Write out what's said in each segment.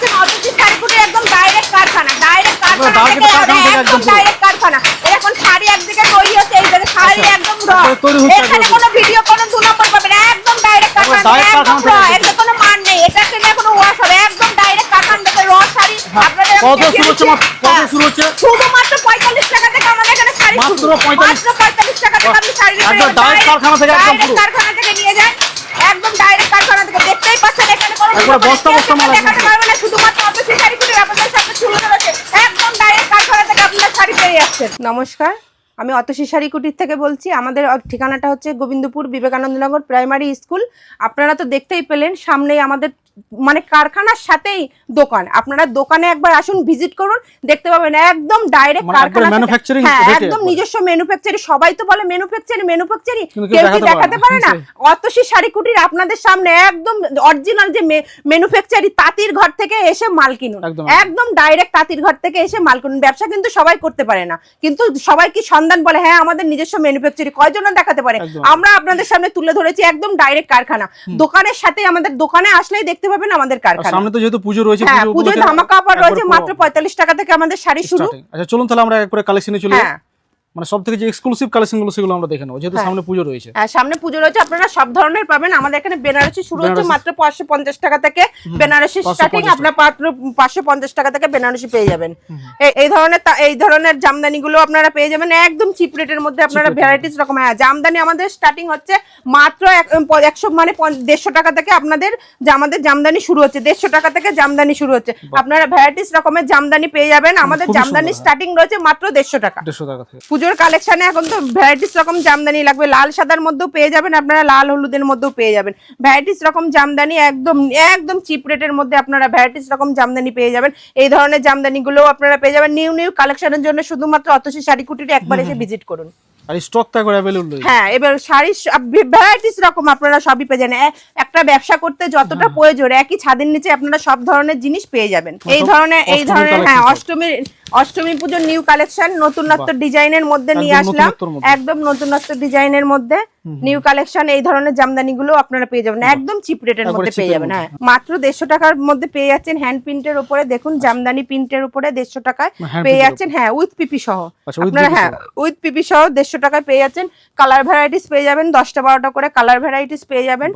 পাচ্ছেন অতিথি শাড়িগুলির একদম ডাইরেক্ট কারখানা ডাইরেক্ট কারখানা থেকে একদম ডাইরেক্ট কারখানা এখন শাড়ি একদিকে তৈরি হচ্ছে এই দেখে শাড়ি আচ্ছা, একদম র এখানে কোনো ভিডিও কোনো দু নম্বর পাবেন একদম ডাইরেক্ট কারখানা একদম র এতে কোনো মান নেই এটা কিনে কোনো ওয়াশ হবে একদম ডাইরেক্ট কারখানা থেকে র শাড়ি আপনাদের হ্যাঁ। কত শুরু হচ্ছে কত হ্যাঁ। শুরু হচ্ছে? শুধুমাত্র পঁয়তাল্লিশ টাকা থেকে আমাদের এখানে শাড়ি মাত্র 45 পঁয়তাল্লিশ টাকা থেকে আপনি শাড়ি একদম পারবেন। কারখানা থেকে একদম পুরো। কারখানা থেকে নিয়ে যান একদম ডাইরেক্ট কারখানা থেকে দেখতেই পাচ্ছেন এখানে কোনো একবারে বস্তা বস্তা মাল দেখাতে পারবে না শুধুমাত্র অফিসি শাড়িগুলি আপনাদের সাথে তুলে ধরেছে একদম ডাইরেক্ট কারখানা থেকে আপনারা শাড়ি পেয়ে যাচ্ছেন। নমস্কার আমি অতসী শাড়ি কুটির থেকে বলছি। আমাদের ঠিকানাটা হচ্ছে গোবিন্দপুর বিবেকানন্দনগর প্রাইমারি স্কুল। আপনারা তো দেখতেই পেলেন সামনেই আমাদের মানে কারখানার সাথেই দোকান। আপনারা দোকানে একবার আসুন ভিজিট করুন দেখতে পাবেন একদম ডাইরেক্ট মানে কারখানা হ্যাঁ একদম নিজস্ব ম্যানুফ্যাকচারিং সবাই তো বলে ম্যানুফ্যাকচারিং ম্যানুফ্যাকচারিং কেউ কি দেখাতে পারে না। অতসী শাড়ি কুটির আপনাদের সামনে একদম অরিজিনাল যে ম্যানুফ্যাকচারি তাঁতির ঘর থেকে এসে মাল কিনুন। একদম। একদম। ডাইরেক্ট তাঁতির ঘর থেকে এসে মাল কিনুন। ব্যবসা কিন্তু সবাই করতে পারে না। কিন্তু সবাই কি সন্ধান বলে হ্যাঁ আমাদের নিজস্ব ম্যানুফ্যাকচারি কয়জন দেখাতে পারে? আমরা আপনাদের সামনে তুলে ধরেছি একদম ডাইরেক্ট কারখানা। দোকানের সাথে আমাদের দোকানে আসলেই দেখতে পাবেন আমাদের কারখানা। সামনে তো যেহেতু পুজো রয়েছে হ্যাঁ পুজো ধামাকা অফার রয়েছে মাত্র পঁয়তাল্লিশ টাকা থেকে আমাদের শাড়ি শুরু। আচ্ছা চলুন তাহলে আমরা করে কালেকশনে চলি হ্যাঁ। মানে সব থেকে যে এক্সক্লুসিভ কালেকশনগুলো সেগুলো আমরা দেখে নেব যেহেতু হ্যাঁ। সামনে পুজো রয়েছে। হ্যাঁ, সামনে পুজো রয়েছে আপনারা সব ধরনের পাবেন। আমাদের এখানে বেনারসি শুরু হচ্ছে মাত্র পাঁচশো পঞ্চাশ টাকা থেকে বেনারসি স্টার্টিং আপনার মাত্র পাঁচশো পঞ্চাশ টাকা থেকে বেনারসি পেয়ে যাবেন। এই- ধরনের এই ধরনের জামদানি গুলো আপনারা পেয়ে যাবেন। একদম চিপ রেটের মধ্যে আপনারা ভ্যারাইটিস রকম হ্যাঁ জামদানি আমাদের স্টার্টিং হচ্ছে মাত্র একশো মানে দেড়শো টাকা থেকে আপনাদের আমাদের জামদানি শুরু হচ্ছে। দেড়শো টাকা থেকে জামদানি শুরু হচ্ছে। আপনারা ভ্যারাইটিস রকমের জামদানি পেয়ে যাবেন। আমাদের জামদানি হ্যাঁ। স্টার্টিং রয়েছে মাত্র দেড়শো টাকা। দেড়শো টাকা থেকে। পুজোর কালেকশনে এখন তো ভ্যারাইটিস রকম জামদানি লাগবে। লাল সাদার মধ্যেও পেয়ে যাবেন আপনারা লাল হলুদের মধ্যেও পেয়ে যাবেন। ভ্যারাইটিস রকম জামদানি একদম একদম চিপ রেটের মধ্যে আপনারা ভ্যারাইটিস রকম জামদানি পেয়ে যাবেন। এই ধরনের জামদানিগুলো আপনারা পেয়ে যাবেন। নিউ নিউ কালেকশনের জন্য শুধুমাত্র অতসী শাড়ি কুটিরে একবার এসে ভিজিট করুন। আর স্টক তো अवेलेबल হ্যাঁ এবার শাড়ি ভ্যারাইটিস রকম আপনারা সবই পেয়ে যাবেন। একটা ব্যবসা করতে যতটা প্রয়োজন একই ছাদের নিচে আপনারা সব ধরনের জিনিস পেয়ে যাবেন। এই ধরনের এই ধরনের হ্যাঁ অষ্টমী অষ্টমীর অষ্টমী পুজোর নিউ কালেকশন নতুনত্ব ডিজাইনের মধ্যে নিয়ে আসলাম। একদম নতুনত্ব ডিজাইনের মধ্যে। নিউ কালেকশন এই ধরনের জামদানি গুলো আপনারা পেয়ে যাবেন। একদম চিপ রেটের মধ্যে পেয়ে যাবেন হ্যাঁ। মাত্র দেড়শো টাকার মধ্যে পেয়ে যাচ্ছেন হ্যান্ড প্রিন্টের উপরে। দেখুন জামদানি প্রিন্টের উপরে দেড়শো টাকায় পেয়ে যাচ্ছেন। হ্যাঁ উইথ পিপি সহ। আচ্ছা, আপনারা হ্যাঁ উইথ পিপি সহ দেড়শো টাকায় পেয়ে যাচ্ছেন। কালার ভ্যারাইটিস পেয়ে যাবেন দশটা বারোটা করে কালার ভ্যারাইটিস পেয়ে যাবেন।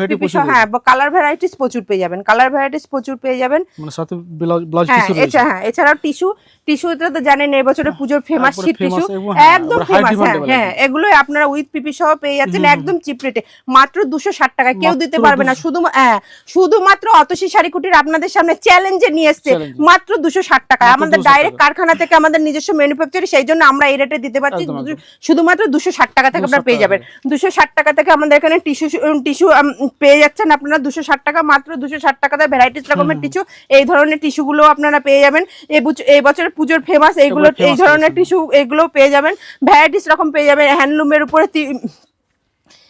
PP প্রচুর সহ, হ্যাঁ কালার ভ্যারাইটিস প্রচুর পেয়ে যাবেন। কালার ভ্যারাইটিস প্রচুর পেয়ে যাবেন। মানে সাথে ব্লাউজ ব্লাউজ হ্যাঁ হ্যাঁ এছাড়াও টিস্যু টিস্যুতে তো জানেন এই বছরের পুজোর ফেমাস শীত টিস্যু হ্যাঁ, একদম ফেমাস হ্যাঁ demandable হ্যাঁ এগুলো আপনারা উইথ পিপি সহ পেয়ে যাচ্ছেন একদম চিপ রেটে। মাত্র দুশো ষাট টাকায় কেউ দিতে পারবে না। শুধু হ্যাঁ শুধুমাত্র অতসী শাড়ি কুটির আপনাদের সামনে চ্যালেঞ্জে নিয়ে এসছে। মাত্র দুশো ষাট টাকায় আমাদের ডাইরেক্ট কারখানা থেকে আমাদের নিজস্ব ম্যানুফ্যাকচারি সেই জন্য আমরা এই রেটে দিতে পারছি। শুধুমাত্র দুশো ষাট টাকা থেকে আপনারা পেয়ে যাবেন। দুশো ষাট টাকা থেকে আমাদের এখানে টিস্যু টিস্যু পেয়ে যাচ্ছেন আপনারা। দুশো ষাট টাকা মাত্র দুশো ষাট টাকা টাকাতে ভ্যারাইটিস রকমের টিস্যু এই ধরনের টিস্যুগুলো আপনারা পেয়ে যাবেন। এই বছর পুজোর ফেমাস এইগুলো এই ধরনের। টিস্যু এগুলো পেয়ে যাবেন। ভ্যারাইটিস রকম পেয়ে যাবেন। হ্যান্ডলুমের উপরে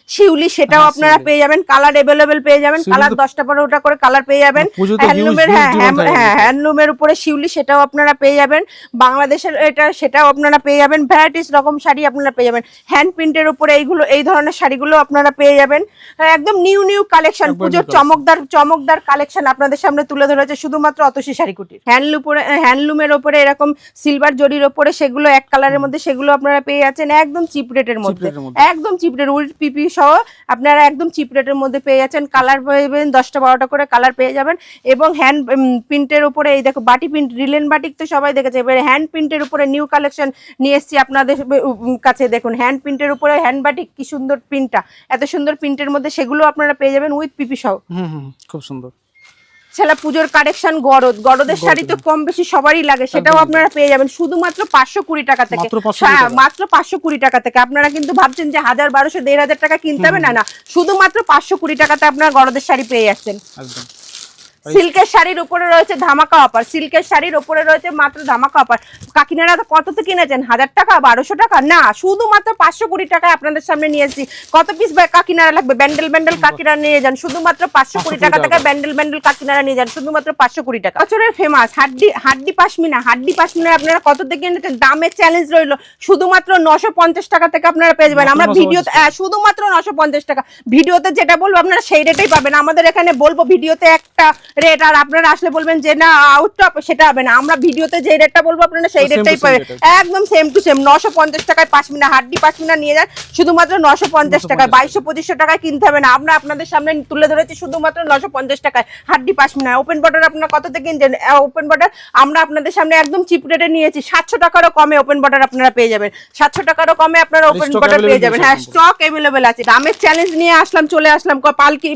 শিউলি সেটাও হ্যাঁ, আপনারা পেয়ে যাবেন কালার এভেলেবেল পেয়ে যাবেন কালার দশটা পনেরোটা করে কালার পেয়ে যাবেন। হ্যান্ডলুমের হ্যাঁ হ্যাঁ হ্যাঁ। হ্যান্ডলুমের উপরে শিউলি সেটাও আপনারা পেয়ে যাবেন। বাংলাদেশের এটা সেটাও আপনারা পেয়ে যাবেন। ভ্যারাইটিস রকম শাড়ি আপনারা পেয়ে যাবেন। হ্যান্ড প্রিন্টের উপরে এইগুলো এই ধরনের শাড়িগুলো আপনারা পেয়ে যাবেন। হ্যাঁ, একদম নিউ নিউ কালেকশন পুজোর চমকদার চমকদার কালেকশন আপনাদের সামনে তুলে ধরেছে শুধুমাত্র অতসী শাড়ি কুটির হ্যান্ডলুম হ্যান্ডলুমের ওপরে এরকম সিলভার জরির ওপরে সেগুলো এক কালারের মধ্যে সেগুলো আপনারা পেয়ে যাচ্ছেন একদম চিপ রেটের মধ্যে। এর মধ্যে। একদম চিপ রেট উইথ পিপি সহ আপনারা একদম চিপ রেটের মধ্যে পেয়ে যাচ্ছেন। কালার পাবেন, দশটা বারোটা করে কালার পেয়ে যাবেন। এবং হ্যান্ড প্রিন্টের উপরে এই দেখো, বাটি প্রিন্ট রিলেন বাটিক তো সবাই দেখেছে। এবারে হ্যান্ড প্রিন্টের উপরে নিউ কালেকশন নিয়ে এসেছি আপনাদের কাছে। দেখুন হ্যান্ড প্রিন্টের উপরে হ্যান্ড বাটিক কি সুন্দর প্রিন্টটা এত সুন্দর প্রিন্টের মধ্যে সেগুলো আপনারা পেয়ে যাবেন উইথ পিপি সহ। হুম, খুব সুন্দর। ছেলা পুজোর কালেকশন গরদ। গরদের শাড়ি তো কম বেশি সবারই লাগে সেটাও আপনারা পেয়ে যাবেন। শুধুমাত্র পাঁচশো কুড়ি টাকা থেকে। মাত্র 520 হ্যাঁ, মাত্র পাঁচশো কুড়ি টাকা থেকে। আপনারা কিন্তু ভাবছেন যে হাজার বারোশো দেড় হাজার টাকা কিনতে হবে? না না। শুধুমাত্র পাঁচশো কুড়ি টাকাতে আপনারা গরদের শাড়ি পেয়ে যাচ্ছেন। সিল্কের শাড়ির উপরে রয়েছে ধামাকা অফার। সিল্কের শাড়ির উপরে রয়েছে মাত্র ধামাকা অফার। কাকিনারা কত তো কততে কিনেছেন? হাজার টাকা? বারোশো টাকা? না শুধুমাত্র পাঁচশো কুড়ি টাকায় আপনাদের সামনে নিয়ে এসেছি। কত পিস কাকিনারা লাগবে? ব্যান্ডেল ব্যান্ডেল কাকিনারা নিয়ে যান। শুধুমাত্র পাঁচশো কুড়ি টাকা থেকে ব্যান্ডেল ব্যান্ডেল কাকিনারা নিয়ে যান। শুধুমাত্র পাঁচশো কুড়ি টাকা। বছরের ফেমাস হাড্ডি হাড্ডি পাশমিনা। হাড্ডি পাশমিনা আপনারা কত থেকে কিনেছেন দামের চ্যালেঞ্জ রইল। শুধুমাত্র নশো পঞ্চাশ টাকা থেকে আপনারা পেয়ে যাবেন। আমরা 950 ভিডিও শুধুমাত্র নশো পঞ্চাশ টাকা। ভিডিওতে যেটা বলব আপনারা সেই রেটেই পাবেন। আমাদের এখানে বলব ভিডিওতে একটা রেট আর আপনারা আসলে বলবেন যে না আউট টপ সেটা হবে না। আমরা ভিডিওতে যে রেটটা বলব আপনারা সেই রেটটাই পাবেন। একদম সেম টু সেম নশো পঞ্চাশ টাকায় পাঁচ মিনিট হাড্ডি পাঁচ মিনিট নিয়ে যান। শুধুমাত্র নশো পঞ্চাশ টাকায় বাইশশো পঁচিশশো টাকায় কিনতে হবে না। আমরা আপনাদের সামনে তুলে ধরেছি শুধুমাত্র নশো পঞ্চাশ টাকায় হাড্ডি পাঁচ মিনিট। ওপেন বর্ডার আপনারা কততে কিনছেন? ওপেন বর্ডার আমরা আপনাদের সামনে একদম চিপ রেটে নিয়েছি। সাতশো টাকারও কমে ওপেন বর্ডার আপনারা পেয়ে যাবেন। সাতশো টাকারও কমে আপনারা ওপেন বর্ডার পেয়ে যাবেন। হ্যাঁ স্টক অ্যাভেলেবেল আছে। দামের চ্যালেঞ্জ নিয়ে আসলাম চলে আসলাম। পালকি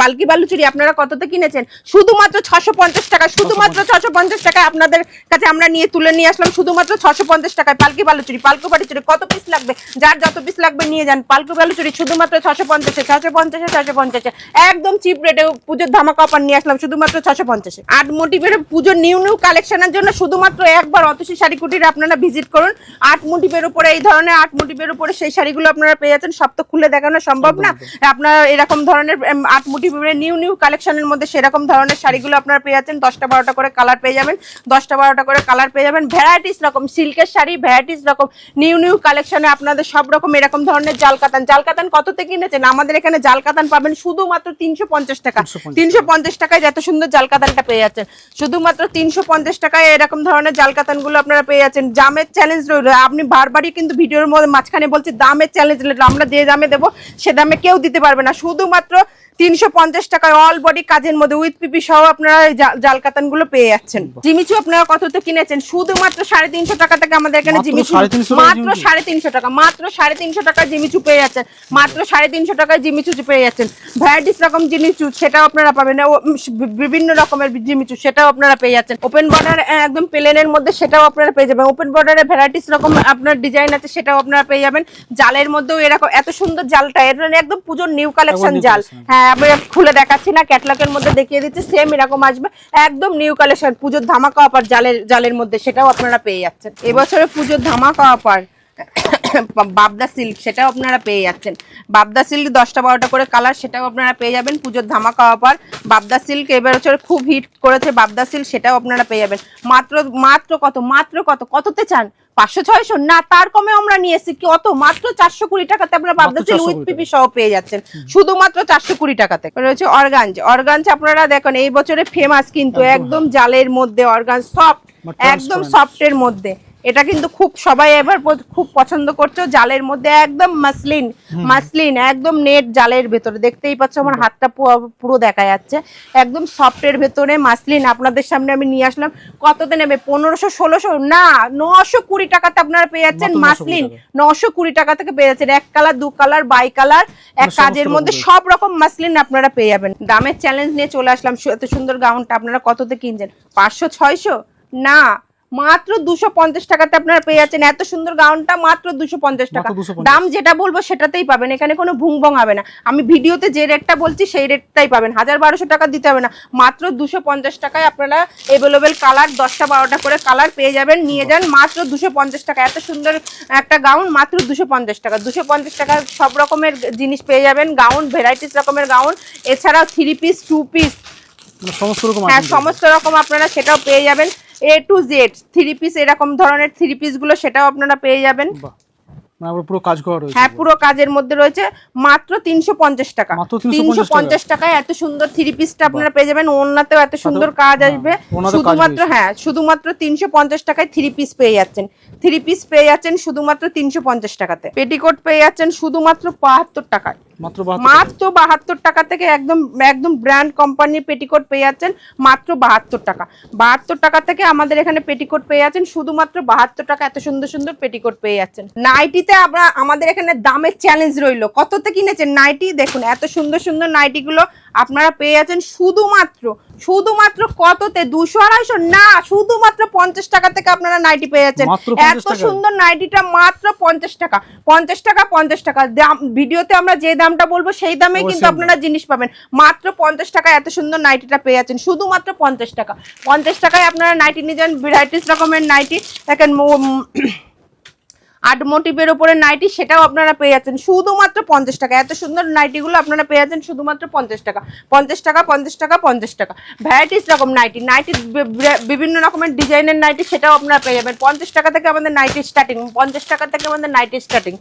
পালকি বালুচুরি আপনারা কততে কিনেছেন? শুধুমাত্র ছশো পঞ্চাশ টাকা শুধুমাত্র ছশো পঞ্চাশ টাকায় আপনাদের কাছে আমরা নিয়ে তুলে নিয়ে আসলাম। শুধুমাত্র ছশো পঞ্চাশ টাকায় পালকি বালুচুরি পালকু বালুচুরি কত পিস লাগবে? যার যত পিস লাগবে নিয়ে যান। পালকু বালুচুরি শুধুমাত্র ছশো পঞ্চাশে ছশো পঞ্চাশে ছশো পঞ্চাশে। একদম চিপ রেটে পুজোর ধামাকা অফার নিয়ে আসলাম শুধুমাত্র ছশো পঞ্চাশে। আট মোটিভের পুজোর নিউ নিউ কালেকশনের জন্য শুধুমাত্র একবার অতসী শাড়ি কুটির আপনারা ভিজিট করুন। আট মোটিভের উপরে এই ধরনের আট মোটিভের উপরে সেই শাড়িগুলো আপনারা পেয়ে যাচ্ছেন। সব তো খুলে দেখানো সম্ভব না। আপনারা এরকম ধরনের আট মোটিভের নিউ নিউ কালেকশনের মধ্যে সেরকম ধরনের শাড়িগুলো আপনারা পেয়ে যাচ্ছেন। দশটা বারোটা করে কালার পেয়ে যাবেন। দশটা বারোটা করে কালার পেয়ে যাবেন। ভ্যারাইটিস রকম সিল্কের শাড়ি ভ্যারাইটিস রকম নিউ নিউ কালেকশনে আপনাদের সব রকম এরকম ধরনের জাল কাতান জাল কাতান কততে কিনেছেন? আমাদের এখানে জাল কাতান পাবেন শুধুমাত্র তিনশো পঞ্চাশ টাকা। তিনশো পঞ্চাশ। টাকায় এত সুন্দর জাল কাতানটা পেয়ে যাচ্ছেন। শুধুমাত্র তিনশো পঞ্চাশ টাকায় এরকম ধরনের জাল কাতানগুলো আপনারা পেয়ে যাচ্ছেন। দামের চ্যালেঞ্জ রইল। আপনি বারবারই কিন্তু ভিডিওর মধ্যে মাঝখানে বলছি দামের চ্যালেঞ্জ আমরা যে দামে দেবো সে দামে কেউ দিতে পারবে না। শুধুমাত্র তিনশো পঞ্চাশ টাকায় অল বডি কাজের মধ্যে উইথ পিপি সহ আপনারা এই জা- জাল পেয়ে যাচ্ছেন। জিমিচু আপনারা কততে কিনেছেন? শুধুমাত্র সাড়ে তিনশো টাকা থেকে আমাদের এখানে জিমিচু মাত্র জিমিচু? সাড়ে তিনশো টাকা মাত্র সাড়ে তিনশো টাকায় জিমিচু পেয়ে যাচ্ছেন। মাত্র সাড়ে তিনশো টাকায় জিমিচু পেয়ে যাচ্ছেন। ভ্যারাইটিস রকম জিনিচু সেটাও আপনারা পাবেন। বিভিন্ন রকমের জিমিচু সেটাও আপনারা পেয়ে যাচ্ছেন। ওপেন বর্ডার একদম প্লেনের মধ্যে সেটাও আপনারা পেয়ে যাবেন। ওপেন বর্ডারে ভ্যারাইটিস রকম আপনার ডিজাইন আছে সেটাও আপনারা পেয়ে যাবেন। জালের মধ্যেও এরকম এত সুন্দর জালটা এর মানে একদম পুজোর নিউ কালেকশন জাল। হ্যাঁ খুলে দেখাচ্ছি না ক্যাটলগের মধ্যে দেখিয়ে দিচ্ছি সেম এরকম আসবে। একদম নিউ কালেকশন পুজোর ধামাকা অফার জালের জালের মধ্যে, সেটাও আপনারা পেয়ে যাচ্ছেন। এবছরে পুজোর ধামাকা অফার বাবদা সিল্ক সেটাও আপনারা পেয়ে যাচ্ছেন। বাবদা সিল্ক দশটা বারোটা করে কালার সেটাও আপনারা পেয়ে যাবেন। পুজোর ধামাকা অফার বাবদা সিল্ক এবার হচ্ছে খুব হিট করেছে বাবদা সিল্ক সেটাও আপনারা পেয়ে যাবেন। মাত্র মাত্র কত মাত্র কত কততে চান? পাঁচশো ছয়শো? না তার কমে আমরা নিয়ে এসেছি। কত মাত্র চারশো কুড়ি টাকাতে আপনারা বাবদা 420 উইথ পিপি সহ পেয়ে যাচ্ছেন। শুধুমাত্র চারশো কুড়ি টাকাতে। রয়েছে অর্গানজ অর্গানজ আপনারা দেখেন এই বছরে ফেমাস কিন্তু একদম জালের মধ্যে অর্গান সফট একদম। সফটের মধ্যে। এটা কিন্তু খুব সবাই এবার খুব পছন্দ করছে। জালের মধ্যে একদম মাসলিন মাসলিন একদম নেট জালের ভেতরে। দেখতেই পাচ্ছ আমার হাতটা পুরো- দেখা যাচ্ছে। একদম সফটের ভেতরে মাসলিন। আপনাদের সামনে আমি নিয়ে আসলাম। কততে নেবে? পনেরোশো ষোলোশো? না নশো কুড়ি টাকাতে আপনারা পেয়ে যাচ্ছেন মাসলিন। নশো কুড়ি টাকা থেকে পেয়ে যাচ্ছেন। এক কালার দু কালার বাই কালার এক কাজের মধ্যে সব রকম মাসলিন আপনারা পেয়ে যাবেন। দামের চ্যালেঞ্জ নিয়ে চলে আসলাম। এত সুন্দর গাউনটা আপনারা কততে কিনছেন? পাঁচশো ছয়শো? না মাত্র দুশো পঞ্চাশ টাকাতে আপনারা পেয়ে যাচ্ছেন। এত সুন্দর গাউনটা মাত্র দুশো পঞ্চাশ টাকা। দাম যেটা বলব সেটাতেই পাবেন। এখানে কোনো ভুং ভুংবং হবে না। আমি ভিডিওতে যে রেটটা বলছি সেই রেটটাই পাবেন। হাজার বারোশো টাকা দিতে হবে না। মাত্র দুশো পঞ্চাশ টাকায় আপনারা অ্যাভেলেবেল কালার দশটা বারোটা করে কালার পেয়ে যাবেন নিয়ে যান। মাত্র দুশো পঞ্চাশ টাকা। এত সুন্দর একটা গাউন মাত্র দুশো পঞ্চাশ টাকা। দুশো পঞ্চাশ টাকা সব রকমের জিনিস পেয়ে যাবেন। গাউন ভ্যারাইটিস রকমের গাউন। এছাড়াও থ্রি পিস টু পিস সমস্ত রকম হ্যাঁ সমস্ত রকম আপনারা সেটাও পেয়ে যাবেন। A to Z three piece এরকম ধরনের থ্রি পিসগুলো সেটাও আপনারা পেয়ে যাবেন। মানে আবার পুরো কাজ করা রয়েছে। হ্যাঁ পুরো কাজের মধ্যে রয়েছে মাত্র তিনশো পঞ্চাশ টাকা। 350 তিনশো পঞ্চাশ টাকায় এত সুন্দর থ্রি পিসটা আপনারা পেয়ে যাবেন। ওনাতেও এত সুন্দর কাজ হ্যাঁ, আসবে। শুধুমাত্র। হ্যাঁ শুধুমাত্র তিনশো পঞ্চাশ টাকায় থ্রি পিস পেয়ে যাচ্ছেন। থ্রি পিস পেয়ে যাচ্ছেন শুধুমাত্র তিনশো পঞ্চাশ টাকাতে। পেটিকোট পেয়ে যাচ্ছেন শুধুমাত্র বাহাত্তর টাকায়। মাত্র বাহাত্তর টাকা। মাত্র বাহাত্তর টাকা থেকে একদম একদম ব্র্যান্ড কোম্পানির পেটিকোট পেয়ে যাচ্ছেন মাত্র বাহাত্তর টাকা। বাহাত্তর টাকা থেকে আমাদের এখানে পেটিকোট পেয়ে যাচ্ছেন শুধুমাত্র বাহাত্তর টাকা এত সুন্দর সুন্দর পেটিকোট পেয়ে যাচ্ছেন। নাইটিতে আমরা আমাদের এখানে দামের চ্যালেঞ্জ রইল। কততে কিনেছেন নাইটি দেখুন এত সুন্দর সুন্দর নাইটিগুলো আপনারা পেয়ে যাচ্ছেন শুধুমাত্র শুধুমাত্র কততে? দুশো আড়াইশো? না শুধুমাত্র পঞ্চাশ টাকা থেকে আপনারা নাইটি পেয়ে যাচ্ছেন। এত সুন্দর নাইটিটা মাত্র পঞ্চাশ টাকা। পঞ্চাশ টাকা পঞ্চাশ টাকা। ভিডিওতে আমরা যে দামটা বলব সেই দামে কিন্তু আপনারা জিনিস পাবেন। মাত্র পঞ্চাশ টাকা এত সুন্দর নাইটিটা পেয়ে যাচ্ছেন। শুধুমাত্র পঞ্চাশ টাকা। পঞ্চাশ টাকায় আপনারা নাইটি নিয়ে যান ভ্যারাইটিস রকমের নাইটি। দেখেন আট মোটিভের উপরে নাইটি সেটাও আপনারা পেয়ে যাচ্ছেন। শুধুমাত্র পঞ্চাশ টাকা। এত সুন্দর নাইটিগুলো আপনারা পেয়ে যাচ্ছেন শুধুমাত্র পঞ্চাশ টাকা। পঞ্চাশ টাকা পঞ্চাশ টাকা পঞ্চাশ টাকা। ভ্যারাইটিস রকম নাইটি। নাইটি বিভিন্ন রকমের ডিজাইনের নাইটি সেটাও আপনারা পেয়ে যাবেন। পঞ্চাশ টাকা থেকে আমাদের নাইটি স্টার্টিং পঞ্চাশ টাকা থেকে আমাদের নাইটি স্টার্টিং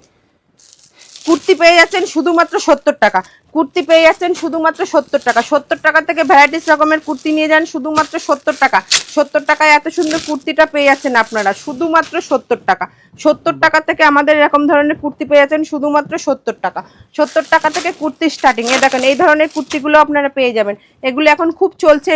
কুর্তি পেয়ে যাচ্ছেন শুধুমাত্র সত্তর টাকা। কুর্তি পেয়ে যাচ্ছেন শুধুমাত্র সত্তর টাকা। সত্তর টাকা থেকে ভ্যারাইটিস রকমের কুর্তি নিয়ে যান শুধুমাত্র সত্তর টাকা। সত্তর টাকায় এত সুন্দর কুর্তিটা পেয়ে যাচ্ছেন আপনারা, শুধুমাত্র সত্তর টাকা। সত্তর টাকা থেকে আমাদের এরকম ধরনের কুর্তি পেয়ে যাচ্ছেন শুধুমাত্র সত্তর টাকা। সত্তর টাকা থেকে কুর্তি স্টার্টিং এ দেখেন, এই ধরনের কুর্তিগুলো আপনারা পেয়ে যাবেন। এগুলো এখন খুব চলছে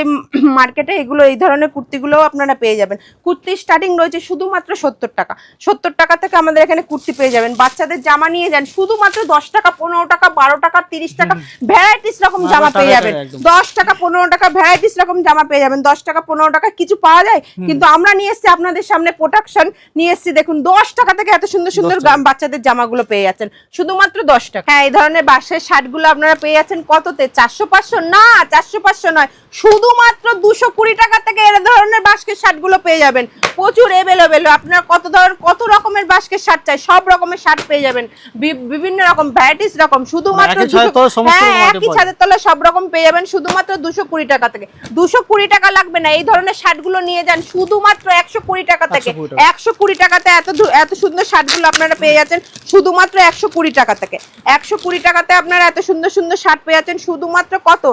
মার্কেটে এগুলো, এই ধরনের কুর্তিগুলোও আপনারা পেয়ে যাবেন। কুর্তি স্টার্টিং রয়েছে শুধুমাত্র সত্তর টাকা। সত্তর টাকা থেকে আমাদের এখানে কুর্তি পেয়ে যাবেন। বাচ্চাদের জামা নিয়ে যান শুধুমাত্র দশ টাকা পনেরো টাকা বারো টাকা তিরিশ টাকা ভ্যারাইটিস রকম জামা পেয়ে যাবেন। দশ টাকা পনেরো টাকা ভ্যারাইটিস রকম জামা পেয়ে যাবেন। দশ টাকা পনেরো টাকা কিছু পাওয়া যায়? কিন্তু আমরা নিয়ে এসেছি আপনাদের সামনে প্রোডাকশন নিয়ে এসেছি দেখুন দশ টাকা থেকে এত সুন্দর সুন্দর 10 টাকা। গাম- বাচ্চাদের জামাগুলো পেয়ে যাচ্ছেন। শুধুমাত্র দশ টাকা। হ্যাঁ এই ধরনের বাসের শার্টগুলো আপনারা পেয়ে যাচ্ছেন কততে? চারশো পাঁচশো? না চারশো পাঁচশো নয়। শুধুমাত্র দুশো কুড়ি টাকা থেকে এর ধরনের বাস্কের শার্টগুলো পেয়ে যাবেন। প্রচুর এভেলেবেল আপনার কত ধরনের কত রকমের বাস্কের শার্ট চাই সব রকমের শার্ট পেয়ে যাবেন। বিভিন্ন রকম ভ্যারাইটিস রকম শুধুমাত্র হ্যাঁ একই ছাদের তলায় সব রকম পেয়ে যাবেন শুধুমাত্র দুশো কুড়ি টাকা থেকে। দুশো কুড়ি টাকা লাগবে না এই ধরনের শার্টগুলো নিয়ে যান শুধুমাত্র একশো কুড়ি টাকা থেকে। একশো কুড়ি টাকাতে এত এত সুন্দর শার্টগুলো আপনারা পেয়ে যাচ্ছেন শুধুমাত্র একশো কুড়ি টাকা থেকে। একশো কুড়ি টাকাতে আপনারা এত সুন্দর সুন্দর শার্ট পেয়ে যাচ্ছেন শুধুমাত্র কত?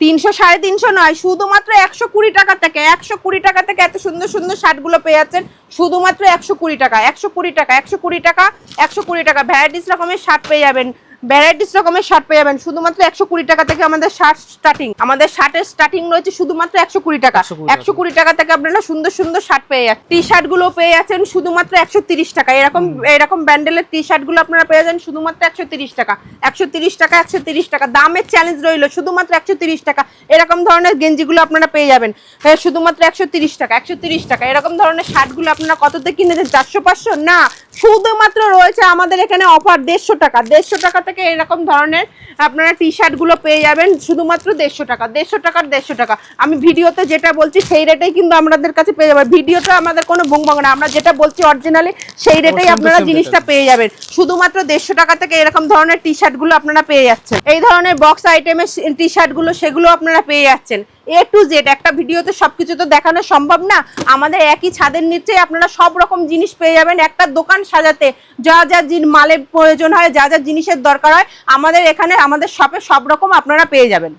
তিনশো, সাড়ে তিনশো নয়, শুধুমাত্র একশো কুড়ি টাকা থেকে, একশো কুড়ি টাকা থেকে এত সুন্দর সুন্দর শার্টগুলো পেয়ে যাচ্ছেন। শুধুমাত্র একশো কুড়ি টাকা, একশো কুড়ি টাকা, একশো কুড়ি টাকা, একশো কুড়ি টাকা, ভ্যারাইটিস রকমের শার্ট পেয়ে যাবেন। ভ্যারাইটিস রকমের শার্ট পেয়ে যাবেন। শুধুমাত্র একশো কুড়ি টাকা থেকে আমাদের শার্ট স্টার্টিং আমাদের শার্টের স্টার্টিং রয়েছে শুধুমাত্র একশো কুড়ি টাকা। 120 একশো কুড়ি টাকা থেকে আপনারা সুন্দর সুন্দর শার্ট পেয়ে যাচ্ছেন। টি শার্টগুলো পেয়ে যাচ্ছেন শুধুমাত্র একশো তিরিশ টাকা। এরকম এরকম ব্যান্ডেলের টি শার্টগুলো আপনারা পেয়ে যাচ্ছেন শুধুমাত্র একশো তিরিশ টাকা। একশো তিরিশ টাকা একশো তিরিশ টাকা। দামের চ্যালেঞ্জ রইল শুধুমাত্র একশো তিরিশ টাকা। এরকম ধরনের গেঞ্জিগুলো আপনারা পেয়ে যাবেন। হ্যাঁ, শুধুমাত্র একশো তিরিশ টাকা একশো তিরিশ টাকা। এরকম ধরনের শার্টগুলো আপনারা কততে কিনেছেন? চারশো পাঁচশো? না। শুধুমাত্র রয়েছে আমাদের এখানে অফার দেড়শো টাকা। দেড়শো টাকা থেকে এরকম ধরনের আপনারা টি শার্টগুলো পেয়ে যাবেন শুধুমাত্র দেড়শো টাকা দেড়শো টাকার দেড়শো টাকা। আমি ভিডিওতে যেটা বলছি সেই রেটেই কিন্তু আমাদের কাছে পেয়ে যাবেন। ভিডিওতে আমাদের কোনো ভঙ্গ না আমরা যেটা বলছি অরিজিনালি সেই রেটেই আপনারা জিনিসটা পেয়ে যাবেন। শুধুমাত্র দেড়শো টাকা থেকে এরকম ধরনের টি শার্টগুলো আপনারা পেয়ে যাচ্ছেন। এই ধরনের বক্স আইটেমের টি শার্টগুলো সেগুলো আপনারা পেয়ে যাচ্ছেন। এ টু জেড একটা ভিডিওতে সব কিছু তো দেখানো সম্ভব না। আমাদের একই ছাদের নিচে আপনারা সব রকম জিনিস পেয়ে যাবেন। একটা দোকান সাজাতে যা যা মালের প্রয়োজন হয়, যা যা জিনিসের দরকার হয়, আমাদের এখানে, আমাদের শপে সব রকম আপনারা পেয়ে যাবেন।